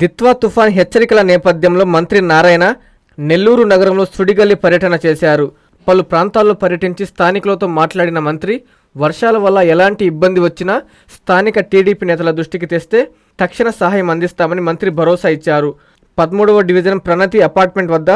దిత్వా తుఫాన్ హెచ్చరికల నేపథ్యంలో మంత్రి నారాయణ నెల్లూరు నగరంలో సుడిగల్లి పర్యటన చేశారు. పలు ప్రాంతాల్లో పర్యటించి స్థానికులతో మాట్లాడిన మంత్రి వర్షాల వల్ల ఎలాంటి ఇబ్బంది వచ్చినా స్థానిక టీడీపీ నేతల దృష్టికి తెస్తే తక్షణ సహాయం అందిస్తామని మంత్రి భరోసా ఇచ్చారు. పదమూడవ డివిజన్ ప్రణతి అపార్ట్మెంట్ వద్ద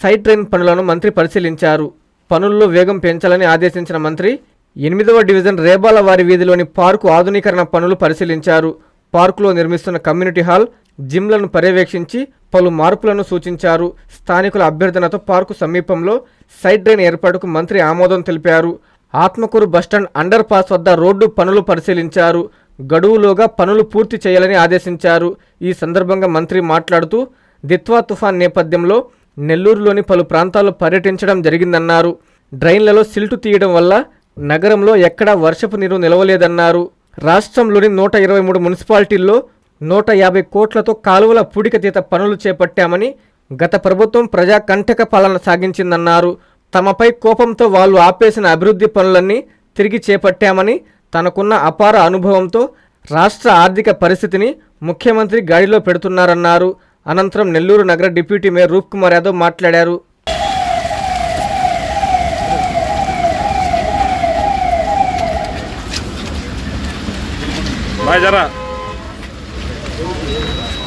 సైట్ ట్రైన్ పనులను మంత్రి పరిశీలించారు. పనుల్లో వేగం పెంచాలని ఆదేశించిన మంత్రి ఎనిమిదవ డివిజన్ రేబాల వారి వీధిలోని పార్కు ఆధునీకరణ పనులు పరిశీలించారు. పార్కులో నిర్మిస్తున్న కమ్యూనిటీ హాల్ జిమ్లను పర్యవేక్షించి పలు మార్పులను సూచించారు. స్థానికుల అభ్యర్థనతో పార్కు సమీపంలో సైడ్ డ్రైన్ ఏర్పాటుకు మంత్రి ఆమోదం తెలిపారు. Atmakur bus stand under pass వద్ద రోడ్డు పనులు పరిశీలించారు. గడువులోగా పనులు పూర్తి చేయాలని ఆదేశించారు. ఈ సందర్భంగా మంత్రి మాట్లాడుతూ దిత్వా తుఫాన్ నేపథ్యంలో నెల్లూరులోని పలు ప్రాంతాల్లో పర్యటించడం జరిగిందన్నారు. డ్రైన్లలో సిల్టు తీయడం వల్ల నగరంలో ఎక్కడా వర్షపు నీరు నిలవలేదన్నారు. రాష్ట్రంలోని నూట ఇరవై మూడు మున్సిపాలిటీల్లో నూట యాభై కోట్లతో కాలువల పూడికతీత పనులు చేపట్టామని గత ప్రభుత్వం ప్రజా కంటక పాలన సాగించిందన్నారు. తమపై కోపంతో వాళ్ళు ఆపేసిన అభివృద్ధి పనులన్నీ తిరిగి చేపట్టామని తనకున్న అపార అనుభవంతో రాష్ట్ర ఆర్థిక పరిస్థితిని ముఖ్యమంత్రి గాడిలో పెడుతున్నారన్నారు. అనంతరం నెల్లూరు నగర డిప్యూటీ మేయర్ రూప్ కుమార్ యాదవ్ మాట్లాడారు. జరా.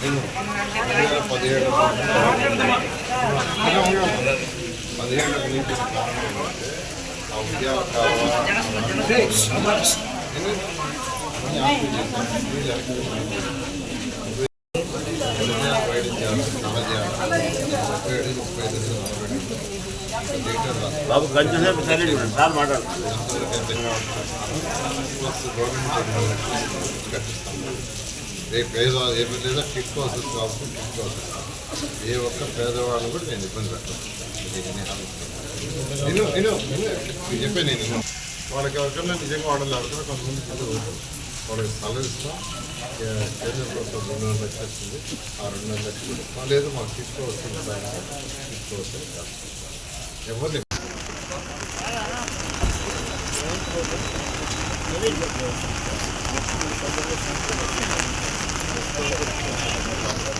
నెల్లూరు పదిహేడు పదిహేడు పదిహేడు నుంచి ఆ ఉద్యోగ బాబు గంటసేపు సైలెంట్ ఉండండి. సార్ మాట్లాడు. రేపు ఏదో ఏమి లేదా కిట్ కాబట్టి కిట్ ఏ ఒక్క పేదవాళ్ళు కూడా నేను ఇబ్బంది పెట్టాను. ఇది నేను అనుకుంటున్నాను. నేను చెప్పే నేను వాళ్ళకి ఎవరికైనా నిజంగా వాళ్ళని ఎవరికైనా కొంతమంది వాళ్ళకి స్థలం ఇస్తాం. కే- కేంద్ర ప్రభుత్వం రెండున్నర లక్షలు ఇస్తుంది ఆ రెండున్నర లక్షలు ఇస్తాం. లేదు మాకు తీసుకోవచ్చు తీసుకోవచ్చు. ఎవరు సార్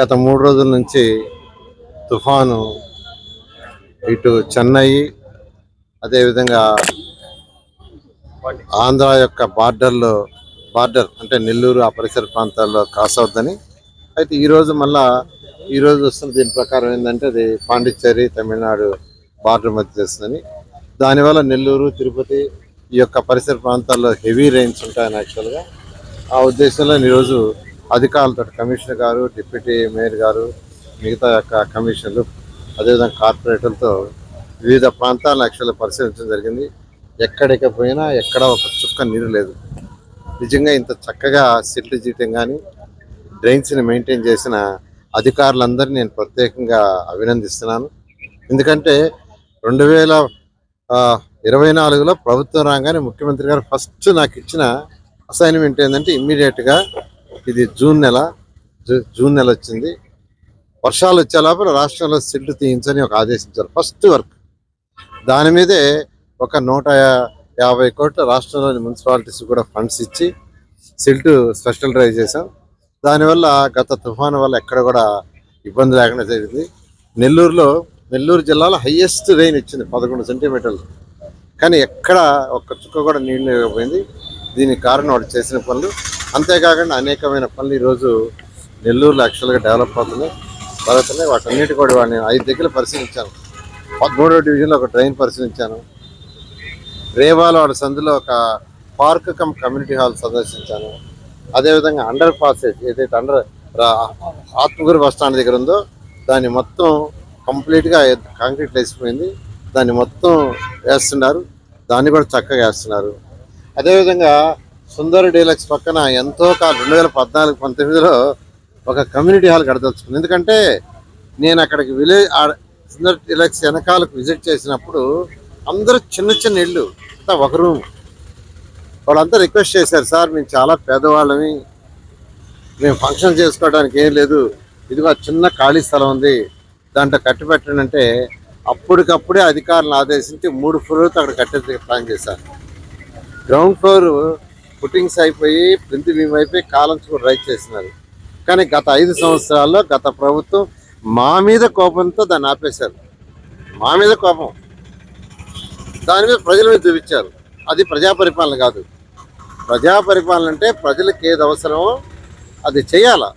గత మూడు రోజుల నుంచి తుఫాను ఇటు చెన్నై అదేవిధంగా ఆంధ్ర యొక్క బార్డర్లో బార్డర్ అంటే నెల్లూరు ఆ పరిసర ప్రాంతాల్లో క్రాస్ అవుద్దని అయితే ఈరోజు మళ్ళా ఈరోజు వస్తున్న దీని ప్రకారం ఏంటంటే అది పాండిచ్చేరి తమిళనాడు బార్డర్ మధ్య చేస్తుందని దానివల్ల నెల్లూరు తిరుపతి ఈ యొక్క పరిసర ప్రాంతాల్లో హెవీ రెయిన్స్ ఉంటాయని యాక్చువల్గా. ఆ ఉద్దేశంలో ఈరోజు అధికారులతో కమిషనర్ గారు డిప్యూటీ మేయర్ గారు మిగతా యొక్క కమిషన్లు అదేవిధంగా కార్పొరేటర్లతో వివిధ ప్రాంతాలను యాక్చువల్గా పరిశీలించడం జరిగింది. ఎక్కడికి పోయినా ఎక్కడ ఒక చుక్క నీరు లేదు. నిజంగా ఇంత చక్కగా సిట్లు చేయటం కానీ డ్రైన్స్ని మెయింటైన్ చేసిన అధికారులందరినీ నేను ప్రత్యేకంగా అభినందిస్తున్నాను. ఎందుకంటే రెండు వేల ఇరవై నాలుగులో ప్రభుత్వం రాగానే ముఖ్యమంత్రి గారు ఫస్ట్ నాకు ఇచ్చిన అసైన్మెంట్ ఏంటంటే ఇమ్మీడియట్గా ఇది జూన్ నెల జూ- జూన్ నెల వచ్చింది. వర్షాలు వచ్చేలోపల రాష్ట్రంలో సిల్ట్ తీయించని ఒక ఆదేశించారు. ఫస్ట్ వర్క్ దాని మీదే ఒక నూట యాభై కోట్ల రాష్ట్రంలోని మున్సిపాలిటీస్ కూడా ఫండ్స్ ఇచ్చి సిల్ట్ స్పెషల్ డ్రైవ్ చేశాం దానివల్ల గత తుఫాను వల్ల ఎక్కడ కూడా ఇబ్బంది లేకుండా జరిగింది. నెల్లూరులో నెల్లూరు జిల్లాలో హైయెస్ట్ రెయిన్ ఇచ్చింది పదకొండు సెంటీమీటర్లు కానీ ఎక్కడ ఒక్క చుక్క కూడా నీళ్ళు లేకపోయింది. దీనికి కారణం వాడు చేసిన పనులు. అంతేకాకుండా అనేకమైన పనులు ఈరోజు నెల్లూరులో యాక్చువల్గా డెవలప్ అవుతున్నాయి. జరుగుతున్నాయి వాటన్నిటి కూడా వాడిని ఐదు దగ్గర పరిశీలించాను. మూడో డివిజన్లో ఒక ట్రైన్ పరిశీలించాను. రేవాలవాడ సందులో ఒక పార్క్ కమ్ కమ్యూనిటీ హాల్ సందర్శించాను. అదేవిధంగా అండర్ పాసేజ్ ఏదైతే అండర్ ఆత్మగురు బస్ స్టాండ్ దగ్గర ఉందో దాన్ని మొత్తం కంప్లీట్గా కాంక్రీట్ వేసిపోయింది. దాన్ని మొత్తం వేస్తున్నారు. దాన్ని కూడా చక్కగా వేస్తున్నారు. అదేవిధంగా సుందర డీలక్స్ పక్కన ఎంతో కాలం రెండు వేల పద్నాలుగు పంతొమ్మిదిలో ఒక కమ్యూనిటీ హాల్ కడదలుచుకుంది. ఎందుకంటే నేను అక్కడికి విలేజ్ సుందర డీలక్స్ వెనకాలకు విజిట్ చేసినప్పుడు అందరూ చిన్న చిన్న ఇళ్ళు అంతా ఒక రూమ్. వాళ్ళంతా రిక్వెస్ట్ చేశారు సార్ మేము చాలా పేదవాళ్ళమి మేము ఫంక్షన్ చేసుకోవడానికి ఏం లేదు ఇదిగో చిన్న ఖాళీ స్థలం ఉంది దాంట్లో కట్టి పెట్టండి అంటే అప్పటికప్పుడే అధికారులను ఆదేశించి మూడు ఫ్లోర్తో అక్కడ కట్టే ప్లాన్ చేశారు. గ్రౌండ్ ఫ్లోర్ పుట్టింగ్స్ అయిపోయి ప్రింట్ బీమ్ అయిపోయి కాలమ్స్ కూడా రైట్ చేసినారు కానీ గత ఐదు సంవత్సరాల్లో గత ప్రభుత్వం మా మీద కోపంతో దాన్ని ఆపేశారు. మా మీద కోపం. దాని మీద ప్రజల మీద చూపించారు. అది ప్రజా పరిపాలన కాదు. ప్రజా పరిపాలన అంటే ప్రజలకు ఏది అవసరమో అది చేయాల?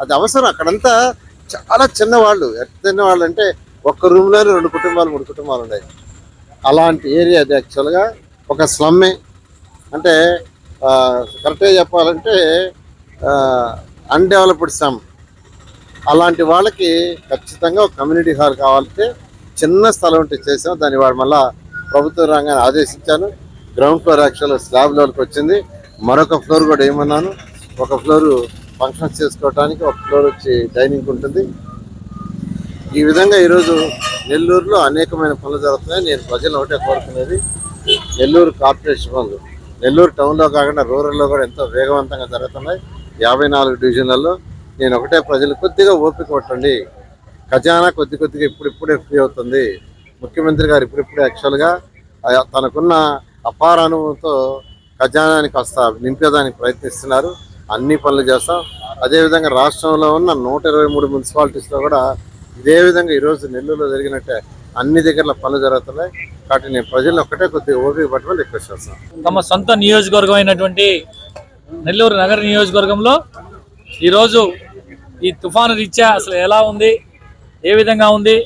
అది అవసరం. అక్కడంతా చాలా చిన్నవాళ్ళు ఎంత చిన్నవాళ్ళు అంటే ఒక్క రూమ్లోనే రెండు కుటుంబాలు మూడు కుటుంబాలు ఉన్నాయి. అలాంటి ఏరియా అది యాక్చువల్గా ఒక స్లమ్మే. అంటే కరెక్ట్గా చెప్పాలంటే అన్డెవలప్డ్ సమ్ అలాంటి వాళ్ళకి ఖచ్చితంగా ఒక కమ్యూనిటీ హాల్ కావాలంటే చిన్న స్థలం ఉంటే చేసాం. దాన్ని వాడు మళ్ళా ప్రభుత్వ రంగాన్ని ఆదేశించాను. గ్రౌండ్ ఫ్లోర్ యాక్చువల్ స్లాబ్ లెవెల్కి వచ్చింది. మరొక ఫ్లోర్ కూడా ఏమన్నాను ఒక ఫ్లోర్ ఫంక్షన్స్ చేసుకోవడానికి ఒక ఫ్లోర్ వచ్చి డైనింగ్ ఉంటుంది. ఈ విధంగా ఈరోజు నెల్లూరులో అనేకమైన పనులు జరుగుతున్నాయి. నేను ప్రజలు ఒకటే కోరుకునేది నెల్లూరు కార్పొరేషన్ వాళ్ళు నెల్లూరు టౌన్లో కాకుండా రూరల్లో కూడా ఎంతో వేగవంతంగా జరుగుతున్నాయి. యాభై నాలుగు డివిజన్లలో నేను ఒకటే ప్రజలు కొద్దిగా ఓపిక కొట్టండి ఖజానా కొద్ది కొద్దిగా ఇప్పుడిప్పుడే ఫ్రీ అవుతుంది. ముఖ్యమంత్రి గారు ఇప్పుడిప్పుడే యాక్చువల్గా తనకున్న అపార అనుభవంతో ఖజానాని కాస్త నింపేదానికి ప్రయత్నిస్తున్నారు. అన్ని పనులు చేస్తాం. అదేవిధంగా రాష్ట్రంలో ఉన్న నూట ఇరవై మూడు మున్సిపాలిటీస్లో కూడా ఇదే విధంగా ఈరోజు నెల్లూరులో జరిగినట్టే అన్ని దగ్గర పనులు జరుగుతున్నాయి. కాబట్టి నేను ప్రజలను ఒక్కటే కొద్దిగా ఓపిక పట్టమని రిక్వెస్ట్ చేస్తాను. తమ సొంత నియోజకవర్గం అయినటువంటి నెల్లూరు నగర నియోజకవర్గంలో ఈరోజు ఈ తుఫాను రీత్యా అసలు ఎలా ఉంది? ఏ విధంగా ఉంది?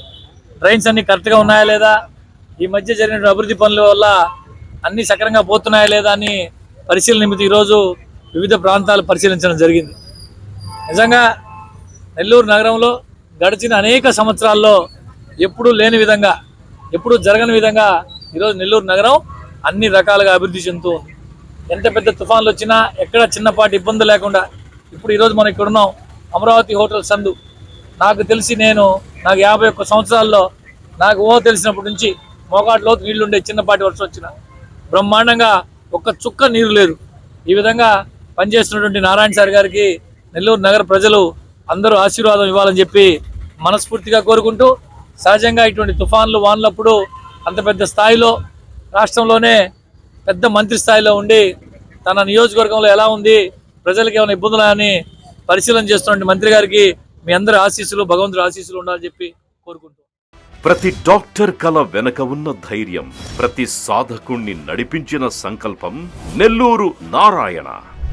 ట్రైన్స్ అన్ని కరెక్ట్గా ఉన్నాయా లేదా? ఈ మధ్య జరిగిన అభివృద్ధి పనుల వల్ల అన్ని సక్రంగా పోతున్నాయా లేదా అని పరిశీలన నిమిత్తం ఈరోజు వివిధ ప్రాంతాలు పరిశీలించడం జరిగింది. నిజంగా నెల్లూరు నగరంలో గడిచిన అనేక సంవత్సరాల్లో ఎప్పుడూ లేని విధంగా ఎప్పుడూ జరగని విధంగా ఈరోజు నెల్లూరు నగరం అన్ని రకాలుగా అభివృద్ధి చెందుతూ ఉంది. ఎంత పెద్ద తుఫాన్లు వచ్చినా ఎక్కడ చిన్నపాటి ఇబ్బంది లేకుండా ఇప్పుడు ఈరోజు మనం ఇక్కడ ఉన్నాం. అమరావతి హోటల్ సందు. నాకు తెలిసి నేను నాకు యాభై ఒక్క సంవత్సరాల్లో నాకు ఓ తెలిసినప్పటి నుంచి మోకాట్లోతు నీళ్ళుండే చిన్నపాటి వర్షం వచ్చిన బ్రహ్మాండంగా ఒక్క చుక్క నీరు లేదు. ఈ విధంగా పనిచేస్తున్నటువంటి నారాయణ సార్ గారికి నెల్లూరు నగర ప్రజలు అందరూ ఆశీర్వాదం ఇవ్వాలని చెప్పి మనస్ఫూర్తిగా కోరుకుంటూ సహజంగా ఇటువంటి తుఫాన్లు వానలప్పుడు అంత పెద్ద స్థాయిలో రాష్ట్రంలోనే పెద్ద మంత్రి స్థాయిలో ఉండి తన నియోజకవర్గంలో ఎలా ఉంది ప్రజలకు ఏమైనా ఇబ్బందులా అని పరిశీలన చేస్తున్న మంత్రి గారికి మీ అందరి ఆశీస్సులు భగవంతుడి ఆశీస్సులు ఉండాలని చెప్పి కోరుకుంటూ ప్రతి డాక్టర్ కల వెనక ఉన్న ధైర్యం ప్రతి సాధకుణ్ణి నడిపించిన సంకల్పం నెల్లూరు నారాయణ.